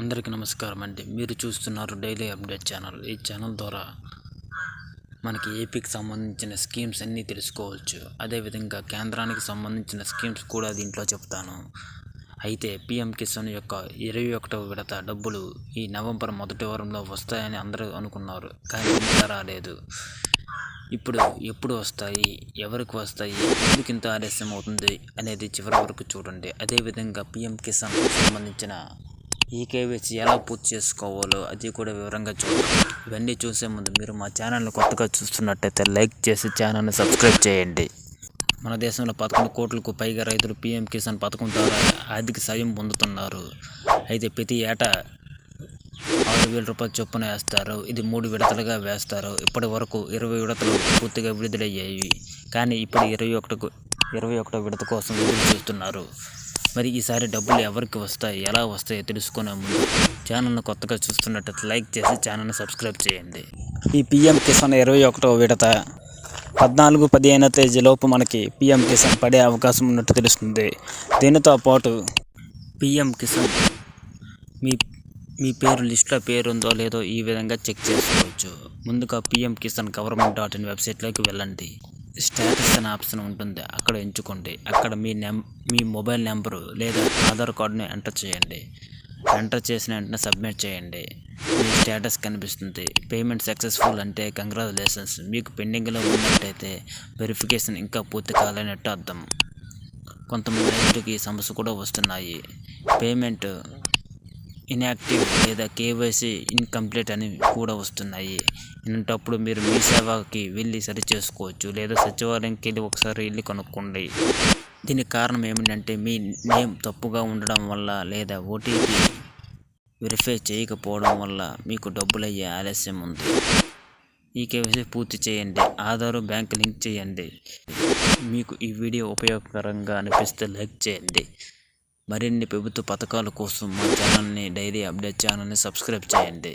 అందరికీ నమస్కారం అండి. మీరు చూస్తున్నారు డైలీ అప్డేట్ ఛానల్. ఈ ఛానల్ ద్వారా మనకి ఏపీకి సంబంధించిన స్కీమ్స్ అన్నీ తెలుసుకోవచ్చు. అదేవిధంగా కేంద్రానికి సంబంధించిన స్కీమ్స్ కూడా దీంట్లో చెప్తాను. అయితే పిఎం కిసాన్ యొక్క ఇరవై ఒకటవ విడత డబ్బులు ఈ నవంబర్ మొదటి వారంలో వస్తాయని అందరూ అనుకున్నారు. కానీ ఇంకా రాలేదు. ఇప్పుడు ఎప్పుడు వస్తాయి? ఎవరికి వస్తాయి? ఎందుకు ఇంత ఆలస్యం అవుతుంది? అనేది చివరి వరకు చూడండి. అదేవిధంగా పిఎం కిసాన్ సంబంధించిన ఈ కేవైసీ ఎలా పూర్తి చేసుకోవాలో అది కూడా వివరంగా చూడండి ఇవన్నీ చూసే ముందు మీరు మా ఛానల్ని కొత్తగా చూస్తున్నట్టయితే లైక్ చేసి ఛానల్ని సబ్స్క్రైబ్ చేయండి. మన దేశంలో పదకొండు కోట్లకు పైగా రైతులు పీఎం కిసాన్ పథకం ద్వారా ఆర్థిక సాయం పొందుతున్నారు. అయితే ప్రతి ఏటా ఆరు వేల రూపాయల చొప్పున వేస్తారు. ఇది మూడు విడతలుగా వేస్తారు. ఇప్పటి వరకు ఇరవై విడతలు పూర్తిగా విడుదలయ్యాయి. కానీ ఇప్పుడు ఇరవై ఒకటికు ఇరవై ఒకటో విడత కోసం ఎదురు చూస్తున్నారు. మరి ఈసారి డబ్బులు ఎవరికి వస్తాయి ఎలా వస్తాయో తెలుసుకునే ముందు ఛానల్ను కొత్తగా చూస్తున్నట్లయితే లైక్ చేసి ఛానల్ని సబ్స్క్రైబ్ చేయండి. ఈ పిఎం కిసాన్ ఇరవై ఒకటో విడత పద్నాలుగు పదిహేనో తేదీలోపు మనకి పిఎం కిసాన్ పడే అవకాశం ఉన్నట్టు తెలుస్తుంది. దీనితో పాటు పిఎం కిసాన్ మీ మీ పేరు లిస్ట్లో పేరు ఉందో లేదో ఈ విధంగా చెక్ చేసుకోవచ్చు. ముందుగా PM Kisan government dot in వెబ్సైట్లోకి వెళ్ళండి. స్టేటస్ అనే ఆప్షన్ ఉంటుంది. అక్కడ ఎంచుకోండి. అక్కడ మీ నెం మీ మొబైల్ నెంబరు లేదా ఆధార్ కార్డుని ఎంటర్ చేయండి. ఎంటర్ చేసిన వెంటనే సబ్మిట్ చేయండి. మీ స్టేటస్ కనిపిస్తుంది. పేమెంట్ సక్సెస్ఫుల్ అంటే కంగ్రాచులేషన్స్ మీకు పెండింగ్లో ఉన్నట్టయితే వెరిఫికేషన్ ఇంకా పూర్తి కాలేనట్టు అర్థం. కొంతమంది రైతులకి ఈ సమస్య కూడా వస్తున్నాయి. పేమెంట్ ఇన్యాక్టివ్ లేదా కేవైసీ ఇన్కంప్లీట్ అని కూడా వస్తున్నాయి. ఇలాంటప్పుడు మీరు మీ సేవకి వెళ్ళి సరి చేసుకోవచ్చు లేదా సచివాలయంకి వెళ్ళి ఒకసారి వెళ్ళి కనుక్కోండి. దీనికి కారణం ఏమిటంటే మీ నేమ్ తప్పుగా ఉండడం వల్ల లేదా ఓటీపీ వెరిఫై చేయకపోవడం వల్ల మీకు డబ్బులు అయ్యే ఆలస్యం ఉంది. ఈ కేవైసీ పూర్తి చేయండి. ఆధార్ బ్యాంక్ లింక్ చేయండి. మీకు ఈ వీడియో ఉపయోగకరంగా అనిపిస్తే లైక్ చేయండి. మరిన్ని ప్రభుత్వ పథకాల కోసం మా ఛానల్ని డైలీ అప్డేట్ ఛానల్ని సబ్స్క్రైబ్ చేయండి.